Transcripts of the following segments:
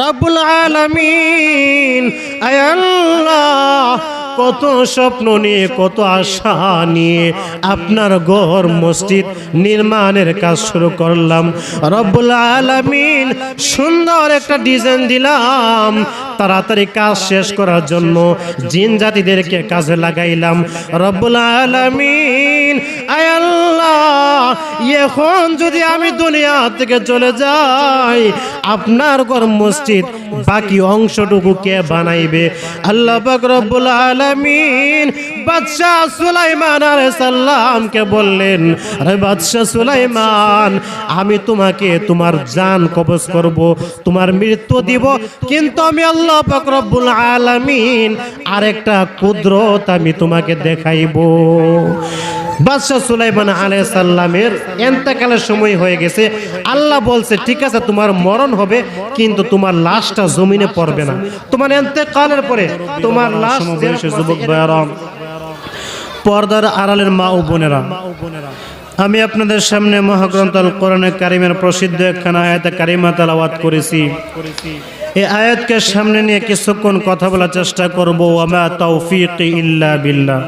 রব্বুল আলামিন। আল্লাহ, কত স্বপ্ন নিয়ে, কত আশা নিয়ে আপনার ঘর মসজিদ নির্মাণের কাজ শুরু করলাম। রব্বুল আলমিন, সুন্দর একটা ডিজাইন দিলাম। তাড়াতাড়ি কাজ শেষ করার জন্য জিন জাতিদেরকে কাজে লাগাইলাম। রব্বুল আলামিন এখন যদি আমি দুনিয়া থেকে চলে যাই, আপনার ঘর মসজিদ, বাকি অংশটুকু কে বানাইবে? আল্লাহ পাক রব্বুল আলামিন বাদশাহ সুলাইমান আলাইহিস সালামকে বললেন, আরে বাদশাহ সুলাইমান, আমি তোমাকে তোমার জান কবজ করব, তোমার মৃত্যু দিব, কিন্তু আমি আল্লাহ পাক রব্বুল আলামিন আরেকটা কুদরত আমি তোমাকে দেখাইবো। বাদশাহ সুলাইমান আলাইহিস সালামের এন্তেকালের সময় হয়ে গেছে। আল্লাহ বলছে ঠিক আছে তোমার মরণ হবে কিন্তু তোমার লাশটা জমিনে পড়বে না। তোমার এন্তেকালের পরে তোমার লাশ যুবক পর্দার আড়ালের মা ও বোনেরা আমি আপনাদের সামনে মহাগ্রন্থ আল কোরআনে কারিমের প্রসিদ্ধ একখানা আয়াতে কারিমা তালাওয়াত করেছি। এই আয়াতকে সামনে নিয়ে কিছুক্ষণ কথা বলার চেষ্টা করব। আমা তৌফিক ইল্লা বিল্লাহ।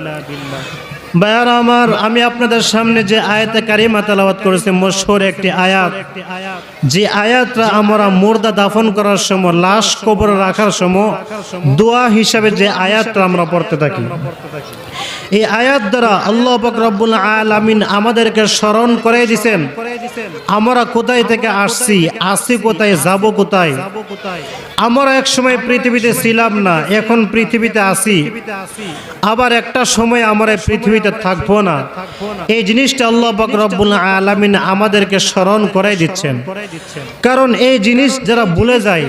বায়ার আমার, আমি আপনাদের সামনে যে আয়াতে কারিমা তালাওয়াত করেছি মশোর একটি আয়াত। যে আয়াতটা আমরা মুর্দা দাফন করার সময়, লাশ কবর রাখার সময়, দোয়া হিসাবে যে আয়াতটা আমরা পড়তে থাকি। এই আয়াত দ্বারা আল্লাহ বকরবুল আলামিন আমাদেরকে স্মরণ করে দিছেন। আমরা কোথায় থেকে আসছি? আসছি কোথায়? যাব কোথায়? আমরা এক সময় পৃথিবীতে ছিলাম না এখন পৃথিবীতে আসি আবার একটা সময় আমরা পৃথিবীতে থাকব না। এই জিনিসটা আল্লাহ পাক রব্বুল আলামিন আমাদেরকে স্মরণ করাই দিচ্ছেন। কারণ এই জিনিস যারা ভুলে যায়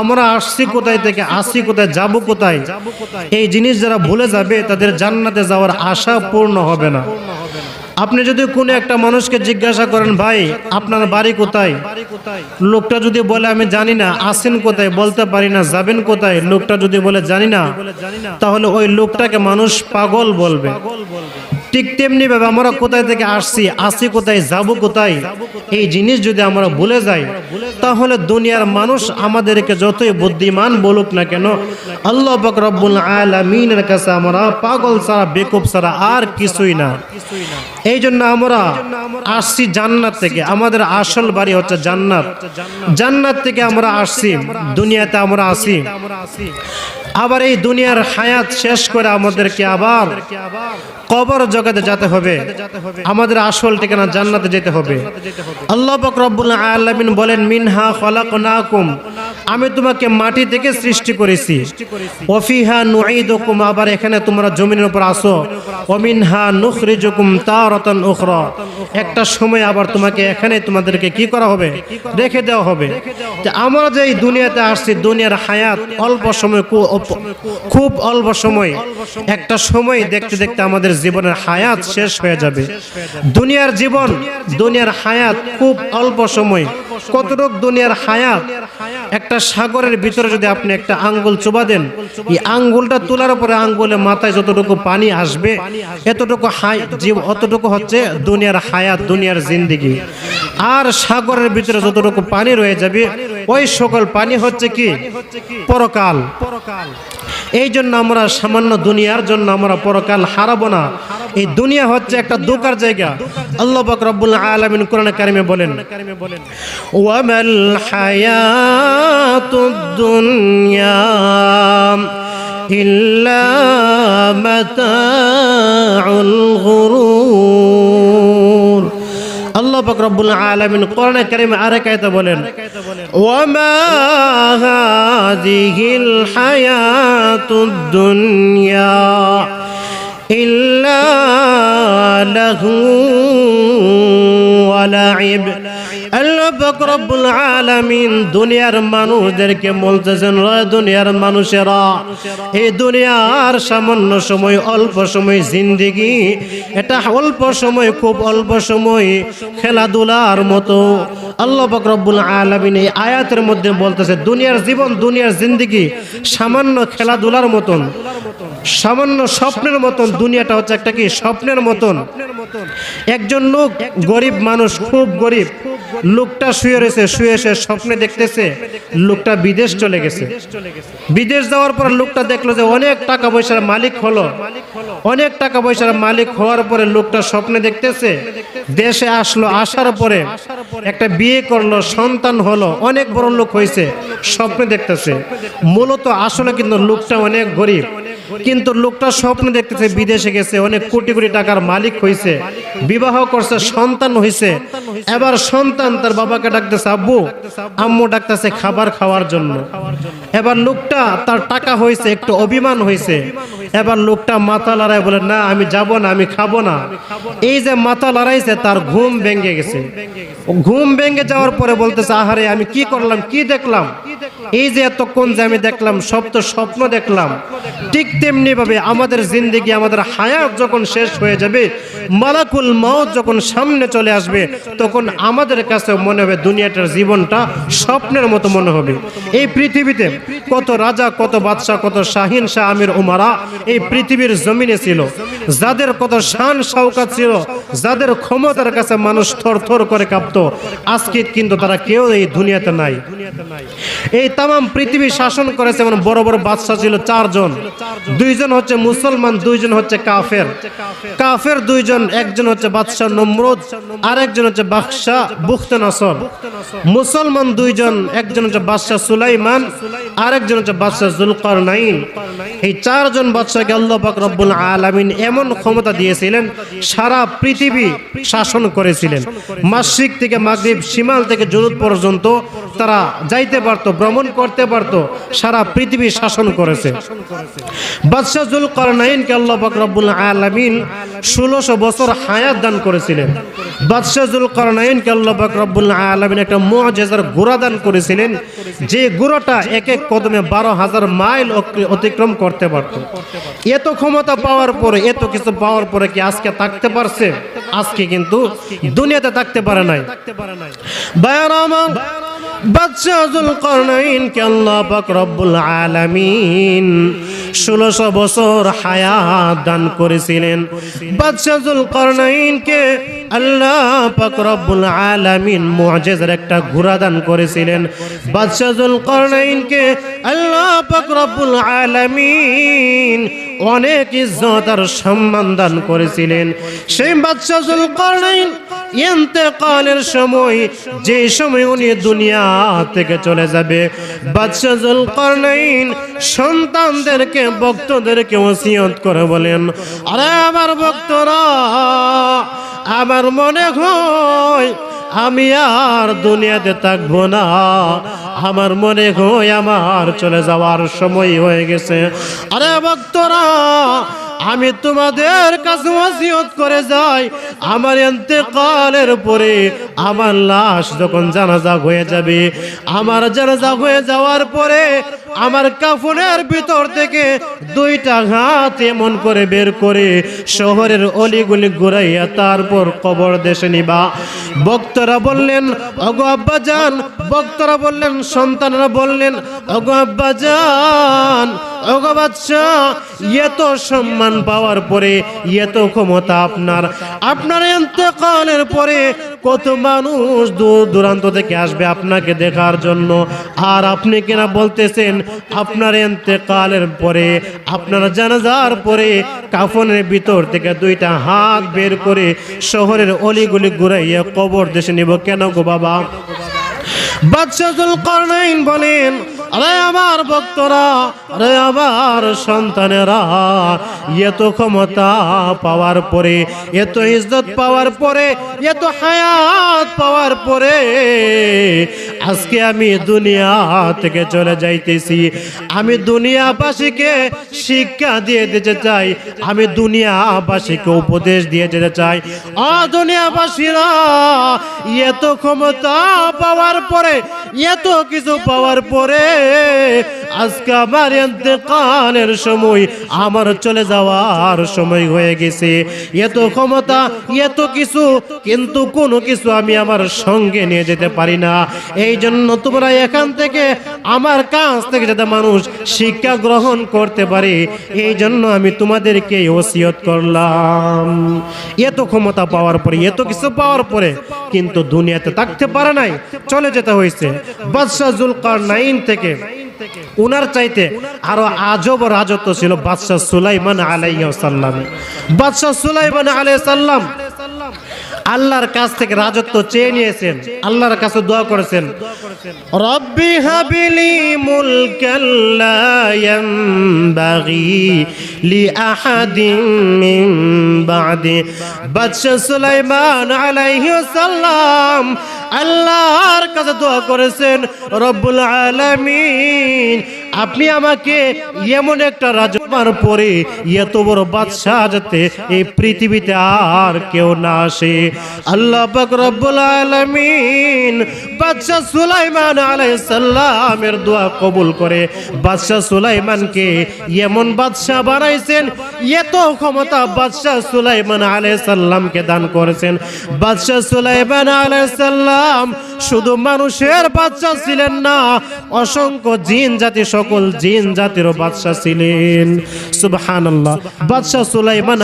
আমরা আসছি কোথায় থেকে? আসছি কোথায়? যাব কোথায়? এই জিনিস যারা ভুলে যাবে তাদের জান্নাতে যাওয়ার আশা পূর্ণ হবে না। আপনি যদি কোনো একটা মানুষকে জিজ্ঞাসা করেন, ভাই, আপনার বাড়ি কোথায়? লোকটা যদি বলে, আমি জানি না, আসেন কোথায়? বলতে পারি না, যাবেন কোথায়? লোকটা যদি বলে, জানি না, তাহলে ওই লোকটাকে মানুষ পাগল বলবে। ঠিক তেমনি ভাবে আমরা কোথায় থেকে আসছি, আসি কোথায়, যাব কোথায়, এই জিনিস যদি আমরা ভুলে যাই, তাহলে দুনিয়ার মানুষ আমাদেরকে যতই বুদ্ধিমান বলুক না কেন, আল্লাহ পাক রব্বুল আলামিনের কাছে আমরা পাগল ছাড়া, বেকুব ছাড়া আর কিছুই না। এই জন্য আমরা আসছি জান্নাত থেকে। আমাদের আসল বাড়ি হচ্ছে জান্নাত। জান্নাত থেকে আমরা আসছি, দুনিয়াতে আমরা আসি আবার এই দুনিয়ার হায়াত শেষ করে আমাদেরকে আবার কবর জগতে যেতে হবে। আমাদের আসল ঠিকানা জান্নাতে যেতে হবে। আল্লাহ পাক রব্বুল আলামিন বলেন, মিনহা খলাকনাকুম। আমি তোমাকে মাটি থেকে সৃষ্টি করেছি। ওফিহা নুঈদুকুম। আবার এখানে তোমরা জমিনের উপর আসো। ওমিনহা নুখরিজুকুম তারাতান উখরা। একটা সময় আবার তোমাকে এখানে তোমাদেরকে কি করা হবে? রেখে দেওয়া হবে। আমরা যে এই দুনিয়াতে আসছি, দুনিয়ার হায়াত অল্প সময় খুব অল্প সময় একটা সময় দেখতে দেখতে আমাদের জীবনের হায়াত শেষ হয়ে যাবে। দুনিয়ার জীবন দুনিয়ার হায়াত খুব অল্প সময়। কতটুক দুনিয়ার হায়াত? একটা সাগরের ভিতরে যদি আপনি একটা আঙ্গুল চোবা দেন এই আঙ্গুলটা তোলার উপরে আঙ্গুলে মাথায় যতটুকু পানি আসবে এতটুকু হাই জীব অতটুকু হচ্ছে দুনিয়ার হায়াত দুনিয়ার জিন্দিগি। আর সাগরের ভিতরে যতটুকু পানি রয়ে যাবে, ওই সকল পানি হচ্ছে কি? পরকাল। পরকাল এই জন্য আমরা সামান্য দুনিয়ার জন্য আমরা পরকাল হারাবো না। এই দুনিয়া হচ্ছে একটা দোকার জায়গা। আল্লাহ পাক রব্বুল আলামিন কোরআন কারিমে বলেন, ওয়ামাল হায়াতুদ দুনিয়া ইল্লা মাতাউল গুরুর পাক রব্বুল আলামিন কোরআন কারিমে আরেক আয়াতে বলেন, ওয়ামা হাযিহিল হায়াতুদ দুনিয়া ইল্লা লাহু ওয়া লাইব আল্লাহ পাক আলামিন দুনিয়ার মানুষদেরকে বলতেছেন রে দুনিয়ার মানুষেরা, এই দুনিয়ার সামান্য সময়, অল্প সময় জিন্দিগি, এটা অল্প সময়, খুব অল্প সময় খেলাধুলার মতো। আল্লাহ পাক রব্বুল আলামিন এই আয়াতের মধ্যে বলতেছে, দুনিয়ার জীবন, দুনিয়ার জিন্দিগি সামান্য খেলাধুলার মতন, সামান্য স্বপ্নের মতন, দুনিয়াটা হচ্ছে একটা কি? স্বপ্নের মতন। একজন লোক গরিব মানুষ, খুব গরিব লোকটা শুয়ে রয়েছে, শুয়ে সে স্বপ্নে দেখতেছে, লোকটা বিদেশ চলে গেছে। বিদেশ যাওয়ার পর লোকটা দেখল যে অনেক টাকা পয়সার মালিক হলো। অনেক টাকা পয়সার মালিক হওয়ার পরে লোকটা স্বপ্নে দেখতেছে, দেশে আসলো, আসার পরে একটা বিয়ে করল, সন্তান হলো, অনেক বড় লোক হয়েছে, স্বপ্নে দেখতেছে। মূলত আসলে কিন্তু লোকটা অনেক গরিব। কিন্তু লোকটা স্বপ্ন দেখতেছে, বিদেশে গেছে, অনেক কোটি কোটি টাকার মালিক হয়েছে বিবাহ করছে, সন্তান হয়েছে এবার সন্তান তার বাবাকে ডাকতেছে, আব্বু, আম্মু ডাকতেছে খাবার খাওয়ার জন্য। এবার লোকটা তার টাকা হয়েছে একটু অভিমান হয়েছে এবার লোকটা মাথা লড়াই বলে, না, আমি যাব না, আমি খাব না। এই যে মাথা লড়াইছে, তার ঘুম ভেঙে গেছে। ঘুম ভেঙে যাওয়ার পরে বলতেছে, আহারে, আমি কি করলাম, কি দেখলাম? এই যে এতক্ষণ যে আমি দেখলাম, সব তো স্বপ্ন দেখলাম। ঠিক তেমনি ভাবে আমাদের জিন্দিগি, আমাদের হায়াত যখন শেষ হয়ে যাবে, মালাকুল মৌত যখন সামনে চলে আসবে, তখন আমাদের কাছে মনে হবে দুনিয়াটার জীবনটা স্বপ্নের মতো মনে হবে। এই পৃথিবীতে কত রাজা, কত বাদশাহ, কত শাহিন শাহ আমির উমারা এই পৃথিবীর জমিনে ছিল। যাদের কত শান শওকাত ছিল, যাদের ক্ষমতার কাছে মানুষ থর থর করে কাঁপতো, আজকে কিন্তু তারা কেউ এই দুনিয়াতে নাই। এই তাম পৃথিবী শাসন করেছে এমন বড় বড় বাদশাহ ছিল চারজন। দুইজন হচ্ছে মুসলমান, দুইজন হচ্ছে কাফের। কাফের দুইজন, একজন হচ্ছে বাদশাহ নমরুদ আর একজন হচ্ছে বাদশাহ বুখতে মুসলমান দুইজন, একজন হচ্ছে বাদশাহ সুলাইমান আর একজন হচ্ছে বাদশাহ জুলকার নাইন এই চারজন বাদশাহকে আল্লাহ পাক রব্বুল আলামিন এমন ক্ষমতা দিয়েছিলেন, সারা পৃথিবী শাসন করেছিলেন। মাসিক থেকে মাগরিব সীমাল থেকে জরুদ পর্যন্ত তারা যাইতে পারতো, ভ্রমণ করতে পারতো, সারা পৃথিবী শাসন করেছে। বাদশাহ জুল করনাইনকে আল্লাহ পাক রব্বুল আলামিন ষোলোশো বছর হায়াত দান করেছিলেন। বাদশাহ জুল করনাইনকে আল্লাহ পাক রব্বুল আলামিন একটা মুআজিজার ঘোড়া দান করেছিলেন, যে ঘোড়াটা এক এক কদমে বারো হাজার মাইল অতিক্রম করতে পারত। এত ক্ষমতা পাওয়ার পরে, এত কিছু পাওয়ার পরে কি আজকে থাকতে পারছে? আজকে কিন্তু দুনিয়াতে থাকতে পারে নাই। বায়ারামা বাদশাহ জুল করনাইনকে আল্লাহ আলামিন ষোলোশো বছর হায়াত দান করেছিলেন। বাদশাহ জুল করনাইনকে আল্লাহ পাক রব্বুল আলামিন মুআজিজার একটা ঘোড়া দান করেছিলেন। বাদশাহ জুল করনাইনকে আল্লাহ পাক রব্বুল আলামিন অনেক ইজ্জত আর সম্মান দান করেছিলেন। সেই বাদশাহ জুল করনাইন ইন্তেকালের সময়, যে সময় উনি দুনিয়া থেকে চলে যাবে, বাদশাহ জুল করনাইন সন্তানদেরকে, ভক্তদেরকে ওসিয়ত করে বলেন, আরে আমার ভক্তরা, আমার মনে হয় আমি আর দুনিয়াতে থাকব না। আমার মনে হয় আমার চলে যাওয়ার সময় হয়ে গেছে। আরে ভক্তরা আমি তোমাদের কাছে ওসিয়ত করে যাই। আমার ইন্তেকালের পরে আমার লাশ যখন জানাজা হয়ে যাবে, আমার জানাজা হয়ে যাওয়ার পরে আমার কাফনের ভিতর থেকে দুইটা হাত এমন করে বের করে শহরের অলিগুলি ঘুরাইয়া তারপর কবর দেশে নিবা। বক্তরা বললেন অগো আব্বা যান বক্তরা বললেন, সন্তানরা বললেন অগো আব্বা যান বাচ্চা এত সম্মান পাওয়ার পরে, এত ক্ষমতা আপনার। আপনার ইন্তেকালের পরে কত মানুষ দূর দূরান্ত থেকে আসবে আপনাকে দেখার জন্য। আর আপনি কিনা বলতেছেন, আপনার ইন্তেকালের পরে, আপনার জানাজার পরে, কাফনের ভিতর থেকে দুইটা হাত বের করে শহরের অলিগুলি ঘুরাইয়া কবর দেশে নিব। কেন গো বাবা? বাদশাহুল করনাইন বলেন আরে আমার ভক্তরা, আরে আমার সন্তানেরা, এত ক্ষমতা পাওয়ার পরে, এত ইজ্জত পাওয়ার পরে, এত হায়াত পাওয়ার পরে, আজকে আমি দুনিয়া থেকে চলে যাইতেছি। আমি দুনিয়াবাসীকে শিক্ষা দিয়ে দিতে চাই। আমি দুনিয়াবাসীকে উপদেশ দিয়ে যেতে চাই। অ দুনিয়াবাসীরা, এত ক্ষমতা পাওয়ার পরে, এত কিছু পাওয়ার পরে আজকে আমার ইন্তেকালের সময়, আমার চলে যাওয়ার সময় হয়ে গেছে। এত ক্ষমতা, এত কিছু, কিন্তু কোনো কিছু আমি আমার সঙ্গে নিয়ে যেতে পারি না। এই জন্য তোমরা এখান থেকে, আমার কাছ থেকে যাতে মানুষ শিক্ষা গ্রহণ করতে পারে, এই জন্য আমি তোমাদেরকে ওসিয়ত করলাম। এত ক্ষমতা পাওয়ার পরে, এত কিছু পাওয়ার পরে, কিন্তু দুনিয়াতে থাকতে পারে নাই, চলে যেতে হয়েছে। বাদশাহ জুলকার নাইন থেকে উনার চাইতে আরও আজব রাজত্ব ছিল বাদশাহ সুলাইমান আলাইসাল্লাম বাদশাহ সুলাইমান আলাইসাল্লাম আল্লাহর কাছ থেকে রাজত্ব চেয়ে নিয়েছেন, আল্লাহর কাছে দোয়া করেছেন। রব্বি হাবিলি মুলকাল্লা ইয়ানবাগি লি আহাদিন মিন বাদি। বাদশাহ সুলাইমান আলাইহিস সালাম আল্লাহর কাছে দোয়া করেছেন, রব্বুল আলামিন, আপনি আমাকে এমন একটা রাজমার পরে এত বড় বাদশাহ যাতে এই পৃথিবীতে আর কেউ না আসে। আল্লাহ রব্বুল আলামিন বাদশাহ সুলাইমান আলাইহিস সালামের দোয়া কবুল করে। বাদশাহ সুলাইমানকে এমন বাদশাহ বানাইছেন, এত ক্ষমতা বাদশাহ সুলাইমান আলাইহিস সালামকে দান করেছেন। বাদশাহ সুলাইমান আলাইহিস সালাম শুধু মানুষের বাচ্চা ছিলেন না, অসংখ্য জিন জাতি, সকল জিন জাতিরও বাদশাহ ছিলেন। সুবহানাল্লাহ। বাদশাহ সুলাইমান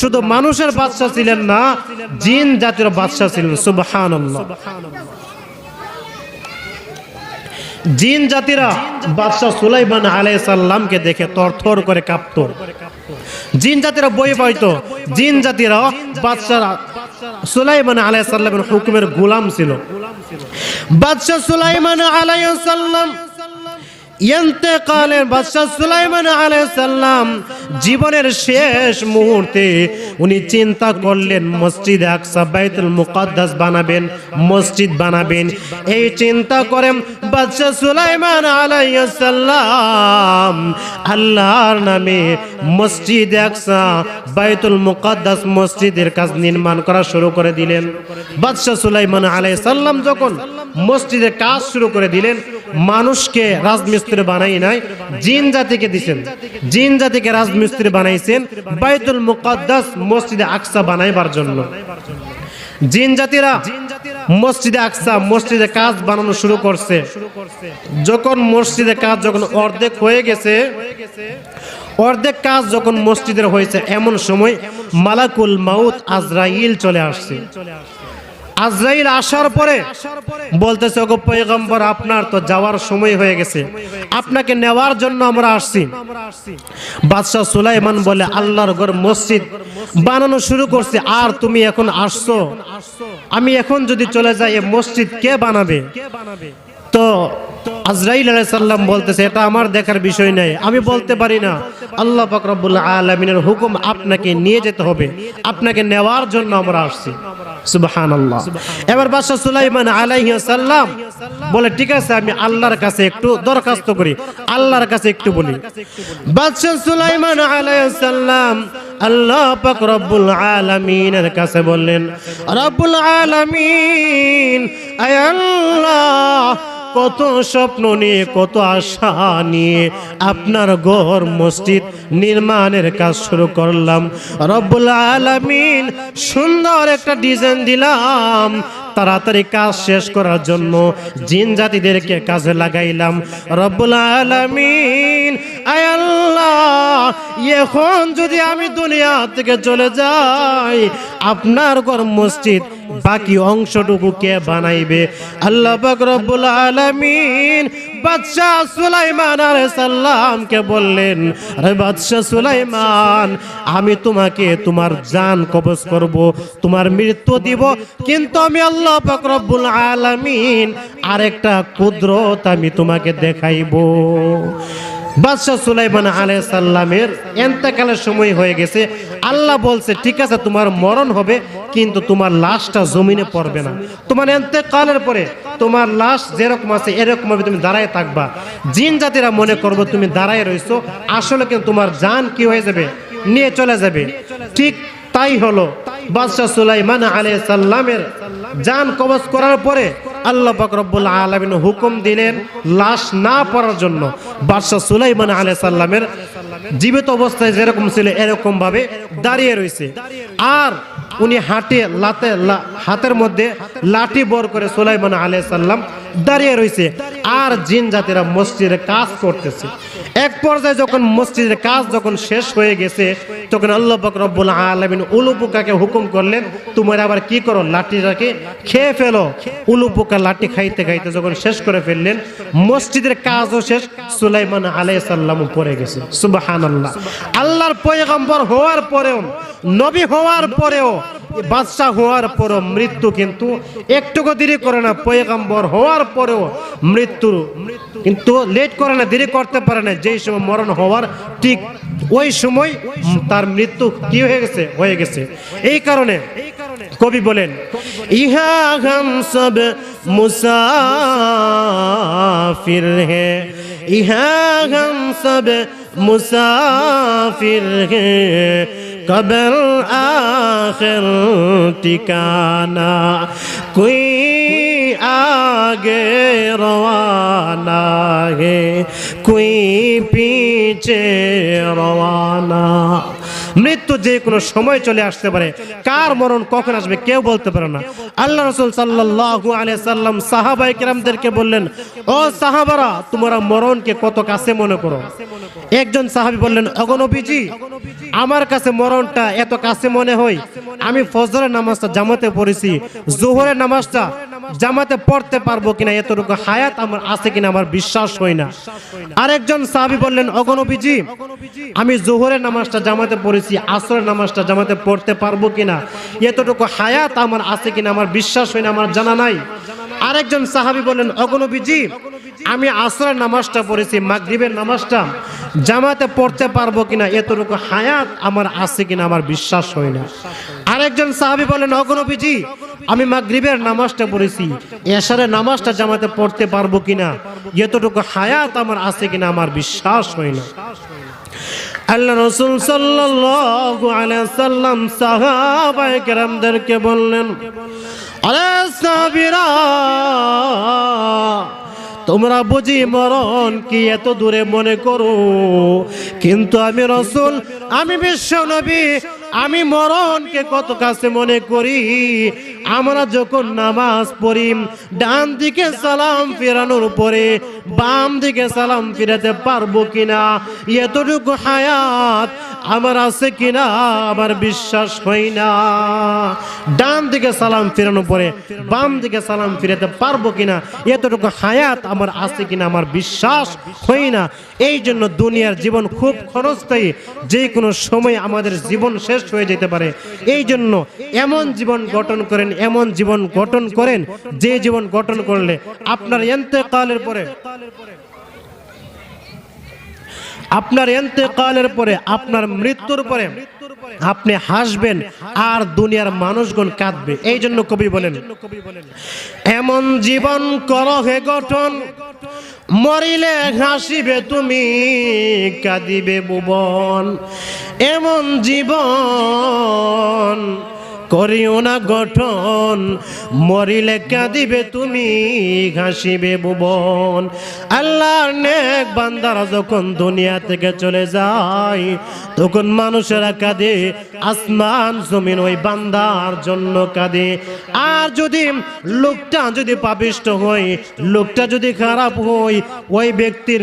শুধু মানুষের বাদশাহ ছিলেন না, জিন জাতির বাদশাহ ছিলেন জিন জাতিরা বাদশাহ সুলাইমান দেখে তরথর করে কাঁপতো। জিন জাতিরা বই পাইতো, জিন জাতিরা বাদশাহ সুলাইমান সালামের হুকুমের গোলাম ছিল। বাদশাহ সুলাইমান সালাম ইন্তেকালের বাদশাহ সুলাইমান আলাইহিস সালাম জীবনের শেষ মুহূর্তে উনি চিন্তা করলেন, মসজিদ আকসা বাইতুল মুকদ্দাস বানাবেন, মসজিদ বানাবেন। এই চিন্তা করেন বাদশাহ সুলাইমান আলাইহিস সালাম আল্লাহর নামে মসজিদ আকসা বাইতুল মুকদ্দাস মসজিদের কাজ নির্মাণ করা শুরু করে দিলেন। বাদশাহ সুলাইমান আলাইহিস সালাম যখন মসজিদের কাজ শুরু করে দিলেন মানুষকে রাজমিস্ত্রি বানাই নাই, জিন জাতিকে দিছেন। জিন জাতিকে রাজমিস্ত্রি বানাইছেন, বাইতুল মুকদ্দাস মসজিদে আকসা বানাইবার জন্য। জিন জাতিরা মসজিদে আকসা, মসজিদে কাজ বানানো শুরু করছে। যখন মসজিদে কাজ যখন অর্ধেক হয়ে গেছে, অর্ধেক কাজ যখন মসজিদের হয়েছে, এমন সময় মালাকুল মাউত আজরাইল চলে আসছে। আজরাইল আসার পরে বলতেছে, ওগো পয়গম্বর, আপনার তো যাওয়ার সময় হয়ে গেছে। আপনাকে নেওয়ার জন্য আমরা আসছি। বাদশাহ সুলাইমান বলে, আল্লাহর ঘর মসজিদ বানানো শুরু করছে, আর তুমি এখন আসছো। আমি এখন যদি চলে যাই, এ মসজিদ কে বানাবে? তো আজরাইল আলাইসাল্লাম বলতেছে, এটা আমার দেখার বিষয় নাই। আমি বলতে পারি না। আল্লাহ পাক রব্বুল আলমিনের হুকুম আপনাকে নিয়ে যেতে হবে। আপনাকে নেওয়ার জন্য আমরা আসছি। সুবহানাল্লাহ। এবার বাদশা সুলাইমান আলাইহিস সালাম বলে, ঠিক আছে, আমি আল্লাহর কাছে একটু দরখাস্ত করি, আল্লাহর কাছে একটু বলি। বাদশা সুলাইমান আলাইহিস সাল্লাম আল্লাহ পাক রব্বুল আলামিনের কাছে বললেন, রব্বুল আলামিন, আয় আল্লাহ কত স্বপ্ন নিয়ে, কত আশা নিয়ে আপনার গোহর মসজিদ নির্মাণের কাজ শুরু করলাম। রব্বুল আলমিন সুন্দর একটা ডিজাইন দিলাম। তাড়াতাড়ি কাজ শেষ করার জন্য জিন জাতিদেরকে কাজে লাগাইলাম। রব্বুল আলমিন আয় আল্লাহ, এখন যদি আমি দুনিয়া থেকে চলে যাই, আপনার ঘর মসজিদ বাকি অংশটুকু কে বানাইবে? আল্লাহ রব্বুল আলামিন বাদশাহ সুলাইমান আলাইহিস সালামকে বললেন, আরে বাদশাহ সুলাইমান, আমি তোমাকে তোমার জান কবজ করব, তোমার মৃত্যু দিব, কিন্তু আমি আল্লাহ পাক রব্বুল আলামিন আরেকটা কুদরত আমি তোমাকে দেখাইবো। বাদশাহ সুলাইমান আলাইহিস সাল্লামের এন্তেকালের সময় হয়ে গেছে। আল্লাহ বলছে, ঠিক আছে, তোমার মরণ হবে, কিন্তু তোমার লাশটা জমিনে পড়বে না। তোমার এন্তেকালের পরে তোমার লাশ যেরকম আছে এরকম ভাবে তুমি দাঁড়ায় থাকবা। জিন জাতিরা মনে করব, তুমি দাঁড়ায় রইছো। আসলে কিন্তু তোমার জান কি হয়ে যাবে? নিয়ে চলে যাবে। ঠিক তাই হলো। বাদশাহ সুলাইমান আলাইহিস সালামের জান কবজ করার পরে আল্লাহ বকরবুল আলামিন হুকুম দিলেন লাশ না পড়ার জন্য। বাদশাহ সুলাইমান আলহ সাল্লামের জীবিত অবস্থায় যেরকম ছিল, এরকম ভাবে দাঁড়িয়ে রয়েছে। আর উনি হাঁটে, লাতে হাতের মধ্যে লাঠি বর করে সুলাইমান আলহ সাল্লাম দাঁড়িয়ে রয়েছে। আর জিন জাতিরা মসজিদে কাজ করতেছে। এক পর্যায়ে যখন মসজিদের কাজ যখন শেষ হয়ে গেছে, তখন আল্লাহ পাক রব্বুল আলামিন উলু পোকাকে হুকুম করলেন, তোমার আবার কি করো? লাঠিটাকে খেয়ে ফেলো। উলু পোকা লাঠি খাইতে খাইতে যখন শেষ করে ফেললেন, মসজিদের কাজও শেষ, সুলাইমান আলাইহিস সালাম পড়ে গেছে। সুবাহান আল্লাহ আল্লাহর পয়গম্বর হওয়ার পরেও, নবী হওয়ার পরেও বাদশাহ হওয়ার পরেও মৃত্যু কিন্তু একটুকু দেরি করে না, পয়গম্বর হওয়ার পরেও মৃত্যু কিন্তু লেট করে না, দেরি করতে পারে না। যেই সময় মরণ হওয়ার ঠিক ওই সময় তার মৃত্যু কি হয়ে গেছে? হয়ে গেছে। এই কারণে কবি বলেন, ইহা হম সব মুসাফির হে। ইহা হম সব মুসাফির হে। কবল আখর ঠিকানা কুই আগে রওয়ানা হে কুই পিছে রওয়ানা। মৃত্যু যে কোনো সময় চলে আসতে পারে। কার মরণ কখন আসবে কেউ বলতে পারে না। আল্লাহ রসুল সাল্লাল্লাহু আলাইহি সাল্লাম সাহাবাই কেরামদেরকে বললেন, ও সাহাবারা, তোমরা মরণকে কত কাছে মনে করো? একজন সাহাবী বললেন অগনবীজি আমার কাছে মরণটা এত কাছে মনে হয়। আমি ফজরের নামাজটা জামাতে পড়েছি। জোহরের নামাজটা জামাতে পড়তে পারব কিনা, এতটুকু হায়াত আমার আছে কিনা আমার বিশ্বাস হয় না। আরেকজন সাহাবী বললেন অগনবীজি আমি জোহরের নামাজটা জামাতে পড়েছি। আসরের নামাজটা জামাতে পড়তে পারব কিনা? এতটুকু হায়াত আমার আছে কিনা? আমার বিশ্বাস হয় না, আমার জানা নাই। আরেকজন সাহাবী বলেন অগনবীজি আমি আসরের নামাজটা পড়েছি, মাগরিবের নামাজটা জামাতে পড়তে পারব কিনা? এতটুকু হায়াত আমার আছে কিনা? আমার বিশ্বাস হয় না। আরেকজন সাহাবী বলেন অগনবীজি আমি মাগরিবের নামাজটা পড়েছি, এশারের নামাজটা জামাতে পড়তে পারব কিনা? এতটুকু হায়াত আমার আছে কিনা? আমার বিশ্বাস হয় না। আল্লাহ রসুল সাল্লাম সাহাবায়ে কেরামদেরকে বললেন আরে সাহাবীরা তোমরা বুঝি মরণ কি এত দূরে মনে করো? কিন্তু আমি রসুল, আমি বিশ্ব নবী, আমি মরণকে কত কাছে মনে করি? আমরা যখন নামাজ পড়ি, ডান দিকে সালাম ফেরানোর পরে বাম দিকে সালাম ফিরাতে পারব কিনা? এতটুকু হায়াত আমার আছে কিনা? আমার বিশ্বাস হয় না। ডান দিকে সালাম ফিরানোর পরে বাম দিকে সালাম ফিরাতে পারব কিনা? এতটুকু হায়াত আমার আছে কিনা আমার বিশ্বাস হয় না। এই জন্য দুনিয়ার জীবন খুব খরচতায়ী যে কোনো সময় আমাদের জীবন শেষ হয়ে যেতে পারে। এই জন্য এমন জীবন গঠন করেন, এমন জীবন গঠন করেন, যে জীবন গঠন করলে আপনার এন্তেকালের পরে আপনার এন্তেকালের পরে, আপনার মৃত্যুর পরে আপনি হাসবেন আর দুনিয়ার মানুষগণ কাঁদবে। এই জন্য কবি বলেন, এমন জীবন কর হে গঠন, মরিলে হাসিবে তুমি, কাঁদিবে ভুবন এমন জীবন করিও না গঠন, মরিলে কাঁদিবে তুমি, ঘাসিবে ভুবন। আল্লাহর নেক বান্দারা যখন দুনিয়া থেকে চলে যায়, তখন মানুষেরা কাঁদে, আসমান, জমিন ওই বান্দার জন্য কাঁদে। আর যদি লোকটা যদি পাপিষ্ট হয়, লোকটা যদি খারাপ হয়, ওই ব্যক্তির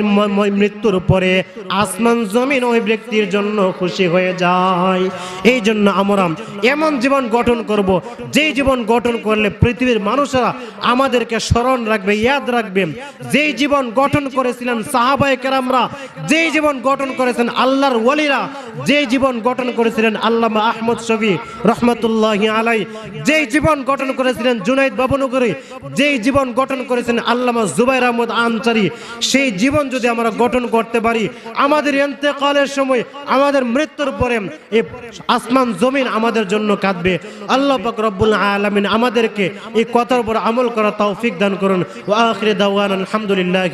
মৃত্যুর পরে আসমান, জমিন ওই ব্যক্তির জন্য খুশি হয়ে যায়। এই জন্য আমরা এমন জীবন গঠন করব। যেই জীবন গঠন করলে পৃথিবীর মানুষরা আমাদেরকে স্মরণ রাখবে, ইয়াদ রাখবে। যেই জীবন গঠন করেছিলেন সাহাবায়ে কেরামরা, যেই জীবন গঠন করেছেন আল্লাহর ওয়ালিরা যেই জীবন গঠন করেছিলেন আল্লামা আহমদ শফি রহমতুল্লাহ আলাই যেই জীবন গঠন করেছিলেন জুনাইদ বাবুনগরী, যেই জীবন গঠন করেছেন আল্লামা জুবাইর আহমদ আনসারি, সেই জীবন যদি আমরা গঠন করতে পারি, আমাদের এন্তেকালের সময়, আমাদের মৃত্যুর পরে এই আসমান জমিন আমাদের জন্য কাঁদবে। আল্লাহ পাক রব্বুল আলামিন আমাদেরকে এই কথার উপর আমল করা তৌফিক দান করুন। ওয়া দাওয়ান দাওয়ানা আলহামদুলিল্লাহ